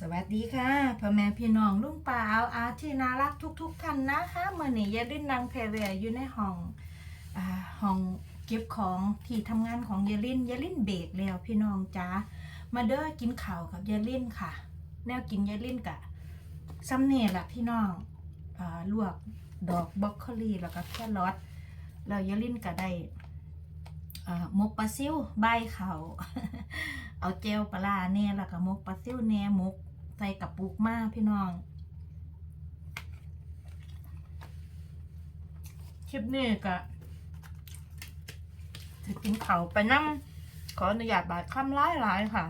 สวัสดีค่ะพ่อแม่พี่น้องลุงป่าเอาอาที่น่ารักทุก ๆท่านนะคะเมื่อนี้ยายลินนางแพรเวรอยู่ในห้องอ่าห้องเก็บของที่ทำงานของยายลินยายลินเบรกแล้วพี่น้องจ้ามาเด้อกินข้าวกับยายลินค่ะ แนวกินยายลินกะซ้ำเน่ละพี่น้องอ่าลวกดอกบรอกโคลีแล้วก็แครอทแล้วยายลินก็ได้อ่าหมกปลาซิวใบเขาเอาเจลปลาร้าแน่แล้วก็มกปลาซิวแน่มก ใส่กับปุกมาพี่น้อง คลิปนี้ก็จะกินเขาวไปน้ำขออนุญาตบาดคำร้ายหลายค่ะ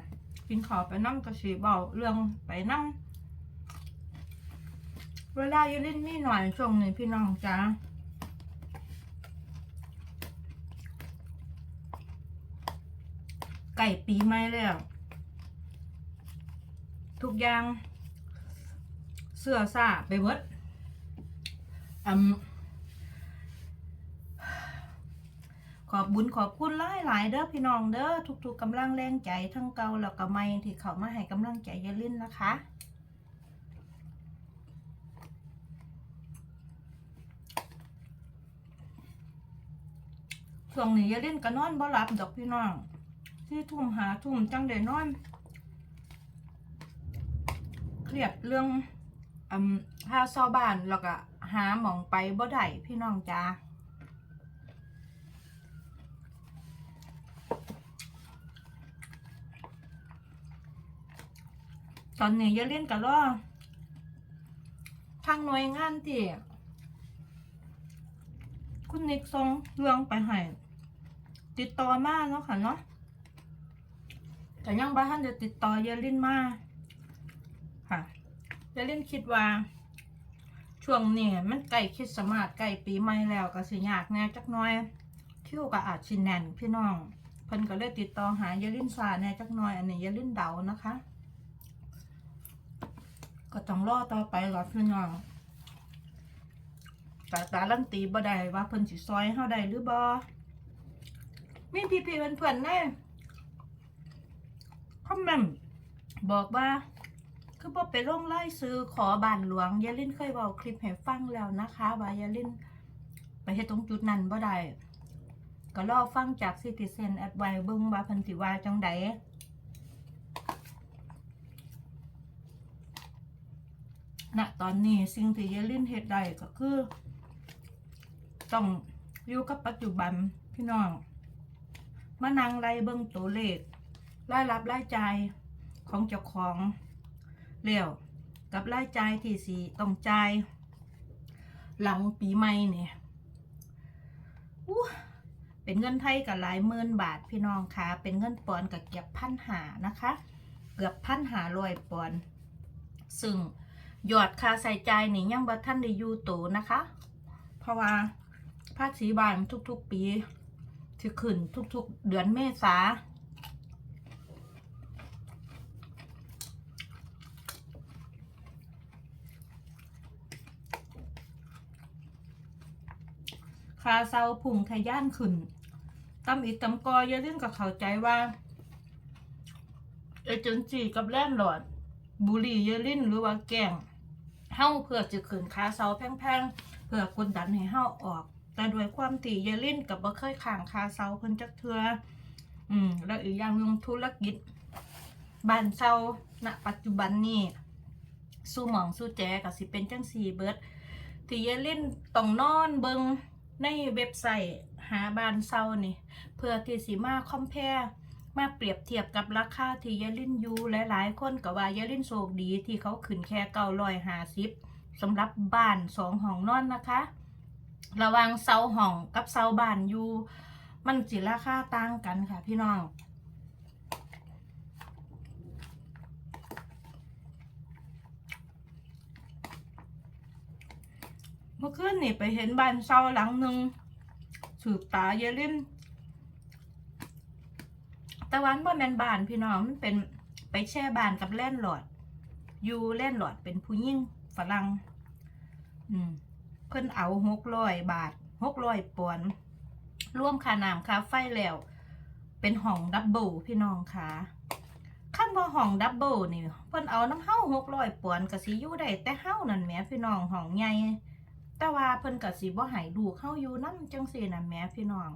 กินเขาวไปน้ำกระสีเบาเรื่องไปน้ำเวลายู่เล่นนี่หน่อยช่วงนี้พี่น้องจ้าไก่ปีใหม่แล้ว ทุกอย่าง เสื้อซ่าไปเบิดอืมขอบบุญขอบคุณหลายหลายเด้อพี่น้องเด้อทุกๆกำลังแรงใจทั้งเก่าแล้วก็ใหม่ที่เขามาให้กำลังใจยาลิ้นนะคะ ช่วงนี้ยาลิ้นก็นอนบ่หลับดอกพี่น้องที่ทุ่มหาทุ่มจังได้นอน รียดเรื่องอืมค่าเช่าบ้านแล้วก็หาหมองไปบ่ได้พี่น้องจ้าตอนนี้อย่าเล่นกันรอทางหน่วยงานที่คุณนิกส่งเรื่องไปให้ติดต่อมาเนาะค่ะเนาะแต่ยังบ้านจะติดต่อเยลินมา ค่ะเลินคิดว่า ช่วงนี้มันใกล้คริดสมาสใกล้ปีใหม่แล้วก็สิยากแน่จักน้อยคิวก็อาจชินแน่นพี่น้องเพิ่นก็เลยติดต่อหาเยลินซาแน่จักน้อยอันนี้เยลินเดานะคะ ก็ต้องรอต่อไปรอพี่น้องแต่การันตีบ่ได้ว่าเพิ่นสิซอยเฮาได้หรือบ่มีพี่ๆเพื่อนๆแน่คอมเมนต์บอกว่า คือพอไปลงไล่ซื้อขอบานหลวงยาลินเคยบอกคลิปให้ฟังแล้วนะคะว่ายาลินไปเฮ็ดตรงจุดนั้นบ่ได้ก็รอฟังจากซิติเซนแอดไวเบิ่งว่าพิ่นสิวาจังใดณตอนนี้สิ่งที่ยาลินเฮ็ดได้ก็คือ ต้องอยู่กับปัจจุบันพี่น้องมานั่งไล่เบิ่งตัวเลขรายรับรายจ่ายของเจ้าของ เลี้ยวกับรายจ่ายที่สีต้องจ่ายหลังปีใหม่เนี่ยอู้เป็นเงินไทยกับหลายหมื่นบาทพี่น้องคะเป็นเงินปอนกับเกือบพันหานะคะ เกือบพันหาร้อยปอน ซึ่งยอดค่าใส่ใจายนี่ยังบ่ท่านได้ยูโตนะคะ เพราะว่าภาษีบานทุกๆปีที่ขึ้นทุกๆ เดือนเมษาาเซาพุ่งทะย่านขึ้นตำอีตำกออย่าเล่นกับเข้าใจว่าเอเจนซี่กับแลนด์ลอด บุรีเยลินหรือว่าแกงเฮาเพื่อจะขึ้นคาเซาแพงๆเพื่อกดดันให้เฮาออก แต่ด้วยความตีเยลินกับบ่เคยข้างคาเซาเพิ่นจักเทืออืมแล้วอีกอย่างหนึงธุรกิจบ้านเซาณปัจจุบันนี้สู้หมองสู้แจก็สิเป็นจังซี่เบิร์ดที่ยายลินต้องนอนเบิง ในเว็บไซต์หาบ้านเซานี่ เพื่อที่สิมาคอมเพลมาเปรียบเทียบกับราคาที่ยายลินยู่หลายๆ คนก็ว่ายายลินโชคดีที่เขาขึ้นแค่เก้าร้อยห้าสิบสำหรับบ้านสองห้องนอนนะคะ ระวังเซาห้องกับเซาบ้านอยู่ มันสิราคาต่างกันค่ะพี่น้อง เมื่อคืนนี่ไปเห็นบ้านเช่าหลังหนึ่งสืบตาเยลิมตะวันบ่แมนบ้านพี่น้องมันเป็นไปแช่บ้านกับแล่นหลอด อยู่แล่นหลอดเป็นผู้ยิ่งฝรั่งอืมเพิ่นเอาหกร้อยบาทหกร้อยปอนร่วมค่าน้ำค่าไฟแล้ว เป็นห้องดับเบิลพี่น้องค่ะขั้นบ่ห้องดับเบิลนี่เพิ่นเอาน้ำเฮา600ปอนก็สิอยู่ได้แต่เฮานั่นแหมพี่น้องห้องใหญ่ แต่ว่าเพิ่นก็สิบ่ให้ลูกเฮาอยู่นำจังซี่นั่นแหมพี่น้อง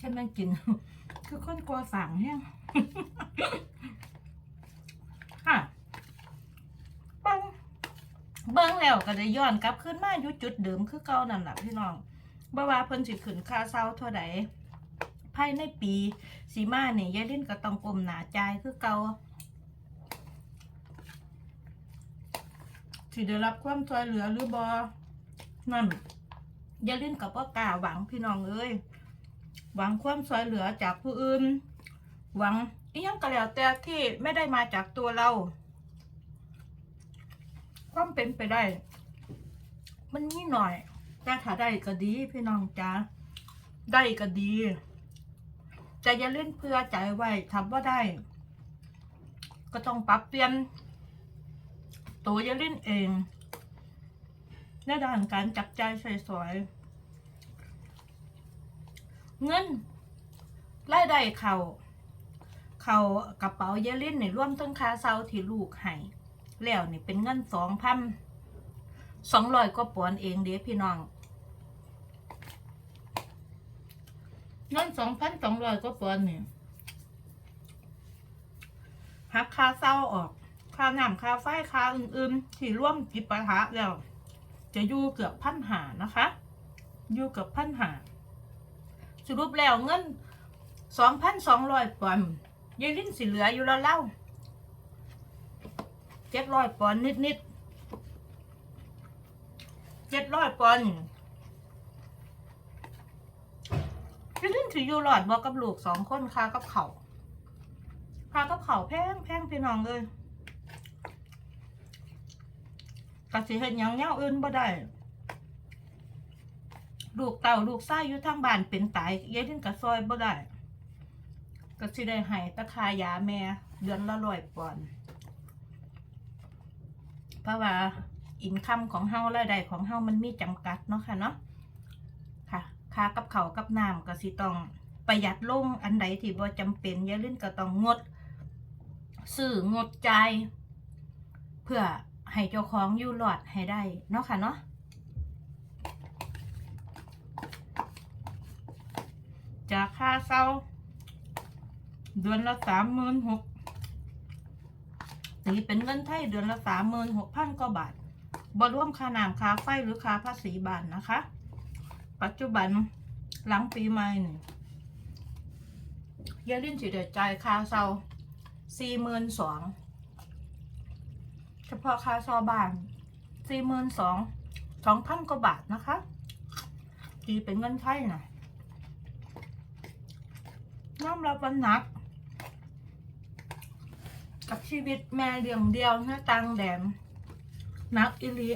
ฉันมันกิน คือคนกลัวฝังแฮงค่ะเบิ่งเบิ่งแล้วก็ได้ย้อนกลับขึ้นมาอยู่จุดเดิมคือเก่านั่นแหละพี่น้องบ่ว่าเพิ่นสิขึ้นค่าเช่าเท่าใดายในปีสีมาเนี่ยยายลินก็ต้องกลมหนาใจคือเกาสิได้รับความช่วยเหลือหรือบ่นั่นยายลินก็บ่กล้าหวังพี่น้องเอ้ยหวังความช่วยเหลือจากผู้อื่น หวังอีหยังก็แล้วแต่ที่ไม่ได้มาจากตัวเรา ความเป็นไปได้ มันนี่หน่อยแต่ถ้าได้ก็ดีพี่น้องจ้าได้ก็ดี แต่อย่าเล่นเพื่อใจไว้ทำว่าได้ ก็ต้องปรับเปลี่ยนตัวอย่าเล่นเองในด้านการจับใจใส่สวยเงินรายได้เขาเขากระเป๋าเยลินในร่วมทั้งค่าเซาที่ลูกให้แล้วนี่เป็นเงินสองพันสองร้อยก็ปอนด์เองเด้พี่น้อง เงินสองพันสองร้อยก็ปอนด์นี่หักค่าเซาออกค่าน้ำค่าไฟค่าอื่นๆ ที่ร่วมจิปาถะแล้ว จะอยู่เกือบพันหานะคะ อยู่เกือบพันหาสรุปแล้วเงินสองพันสองร้อยปอนยายลิ้นสิเหลืออยู่แล้วเล่าเจ็ดร้อยปอนนิดนิดเจ็ดร้อยปอน ด์ยายลินสิอยู่หลอดบอกกับลูกสองคนคากับเขาคากับเขาแพงแพงพี่น้องเลยกสิเห็นยังเงี้ยอื่นบ่ได้ลูกเต่าลูกไส้อยู่ทางบ้านเป็นตายยายลิ้นกับซอยบ่ได้ก็สิได้ให้ตะคายาแม่ เดือนละร้อยปอนด์เพราะว่าอินคัมของเฮารายได้ของเฮามันมีจำกัดเนาะค่ะเนาะ ค่ากับเขากับน้ำก็สิต้องประหยัดลงอันใดที่บ่จำเป็นอย่าลืมก็ต้องงดซื้องดใจเพื่อให้เจ้าของอยู่รอดให้ได้เนาะค่ะเนาะจากค่าเช่าเดือนละสามหมื่นหกตีเป็นเงินไทยเดือนละสามหมื่นหกพันกว่าบาทบ่รวมค่าน้ำค่าไฟหรือค่าภาษีบ้านนะคะ ปัจจุบันหลังปีใหม่นี่ยายลินสิเดือจ่ายค่าเช่าสี่หมื่นสองเฉพาะค่าเช่าบ้านสี่หมื่นสองสองพันกว่าบาทนะคะตีเป็นเงินไทยนะน้อมรับวันหนัก กับชีวิตแม่เลี้ยงเดียวหน้าตังแดมนักอิลิ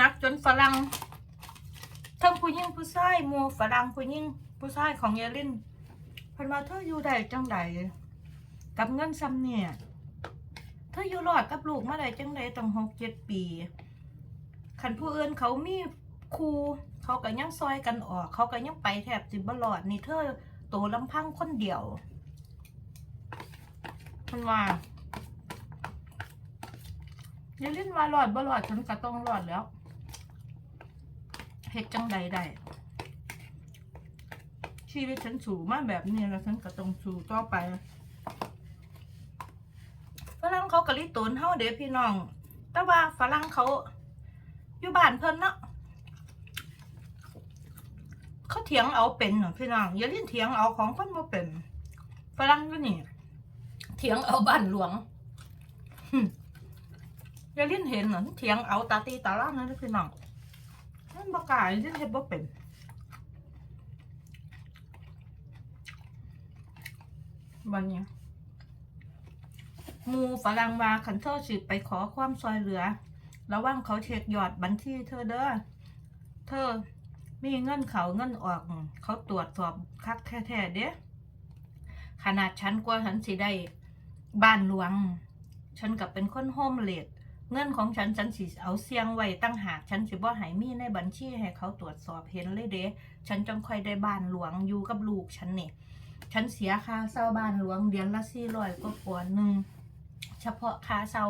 นักจนฝรั่ง ทั้งผู้หญิงผู้ชายหมูฝรั่งผู้หญิงผู้ชายของเยลินเพิ่นว่าเธออยู่ได้จังใดกับเงินซ้ำเนี่ยเธออยู่รอดกับลูกมาได้จังใดตั้งหกเจ็ดปีคันผู้อื่นเขามีครูเขาก็ยังซอยกันออก เขาก็ยังไปแทบสิบ่รอด นี่เธอโตลำพังคนเดียวมันว่าอย่าเล่นว่าหลอดบลอดฉันก็ต้องหลอดแล้ว เหตุจังใดได้ ชีวิตฉันสู่มาแบบนี้แล้วฉันก็ต้องสู่ต่อไปฝรั่งเขากะลิตูนเฮาเด้พี่น้อง แต่ว่าฝรั่งเขาอยู่บ้านเพิ่นเนาะเขาเถียงเอาเป็นเนาะพี่น้องอย่าเล่นเถียงเอาของคนบ่เป็นฝรั่งอยู่นี่เถียงเอาบ้านหลวงอย่าเลิ้นเห็นเหรอเถียงเอาตาตีตาล่านั่นคือน้อง มันบกล้ายลิ้นเห็นบ่เป็นวันนี้หมูฝรั่งว่าขันเธอสิไปขอความซอยเหลือ ระวังเขาเช็คยอดบัญชีเธอเด้อ เธอมีเงินเขาเงินออก เขาตรวจสอบคักแท้ๆเด้ขนาดฉันกว่าฉันสิได้บ้านหลวง ฉันกับเป็นคนโฮมเลด เงินของฉันฉันสิเอาเสียงไว้ตั้งหากฉันสิบ่ให้มีในบัญชีให้เขาตรวจสอบเห็นเลยเด้ฉันจังค่อยได้บ้านหลวงอยู่กับลูกฉันนี่ฉันเสียค่าเช่าบ้านหลวงเดือนละสี่ร้อยก็ปอนหนึ่งเฉพาะค่าเช่า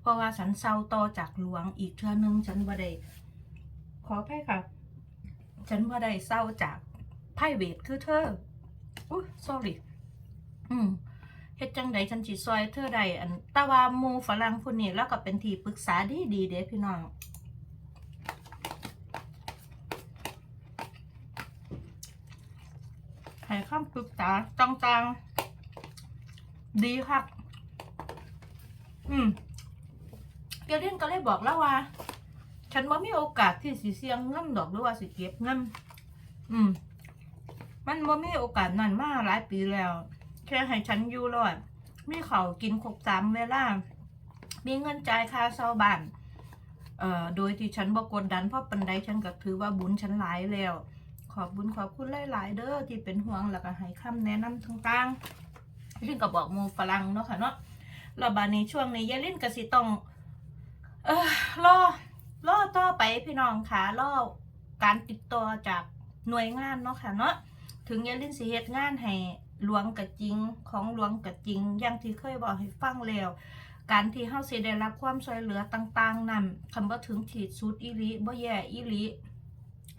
เพราะว่าฉันเช่าต่อจากหลวงอีกเทื่อนึงฉันบ่ได้ขออภัยค่ะ ฉันบ่ได้เช่าจากไพรเวทคือเธออุ้ย sorry อืม เฮ็ดจังใดฉันสิซอยเธอได้อันต่ว่าหมู่ฝรั่งผู้นี้แล้วก็เป็นที่ปรึกษาดีดีๆเด้พี่น้องให้คำปรึกษาต่างๆ ดีค่ะอืมเกลเลียนก็เลยบอกแล้วว่า ฉันว่ามีโอกาสที่สิเสียงเงินดอกหรือว่าสิเก็บเงินอืม มันว่ามีโอกาสนั่นมาหลายปีแล้ว แค่ให้ฉันอยู่รอด มีเขากินครบสามเวลา มีเงินจ่ายค่าเช่าบ้านเอ่อโดยที่ฉันบอกดดันเพราะปันใดฉันก็ถือว่าบุญฉันหลายแล้ว ขอบบุญขอบคุณหลาย ๆ เด้อที่เป็นห่วงแล้วก็ให้คำแนะนำต่างๆซึ่งก็บอกหมูฝรั่งเนาะค่ะเนาะแล้วบาดนี้ช่วงนี้ยายลินก็สิต้องเออรอรอต่อไปพี่น้องค่ะรอการติดต่อจากหน่วยงานเนาะค่ะเนาะถึงยายลินสิเฮ็ดงานให้ หลวงกับจริงของหลวงกับจริง อย่างที่เคยบอกให้ฟังแล้วการที่เฮาสิได้รับความช่วยเหลือต่างๆ นั้นคำว่าถึงขีดสุดอีหลีบ่แย่อีหลี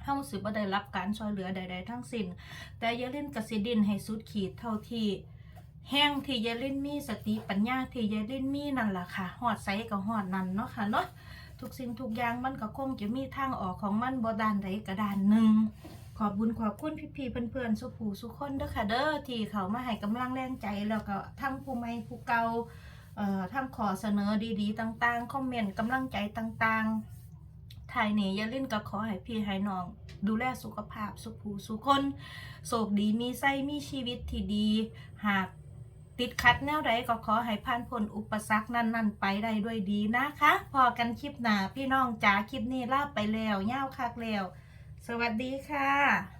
เฮาสิบ่ได้รับการช่วยเหลือใด ๆ ทั้งสิ้น แต่อย่าเล่นกสิดินให้สุดขีดเท่าที่แห้งที่ย่าเล่นมีสติปัญญาที่ย่าเล่นมีนั่นล่ะค่ะหอดใสกับหอดนั่นเนาะค่ะเนาะทุกสิ่งทุกอย่างมันก็คงจะมีทางออกของมันบ่ด้านใดก็ด้านหนึ่ง ขอบบุญขอบคุณพี่ๆเพื่อนๆสุผู้สุคนเด้อค่ะเด้อที่เขามาให้กำลังแรงใจแล้วก็ทั้งผู้ใหม่ผู้เก่าเอ่อทั้งขอเสนอดีๆ ต่างๆคอมเมนต์กำลังใจต่างๆทายนี้อย่าล่นก็ขอให้พี่ให้น้อง ดูแลสุขภาพสุขูสุขคนโศกดีมีไส้มีชีวิตที่ดี หากติดขัดแนวใดก็ขอให้ผ่านพ้นอุปสรรคนั้นๆ ไปได้ด้วยดีนะคะ พอกันคลิปหน้าพี่น้องจ๋าคลิปนี้ลาไปแล้วย่าวคักแล้ว สวัสดีค่ะ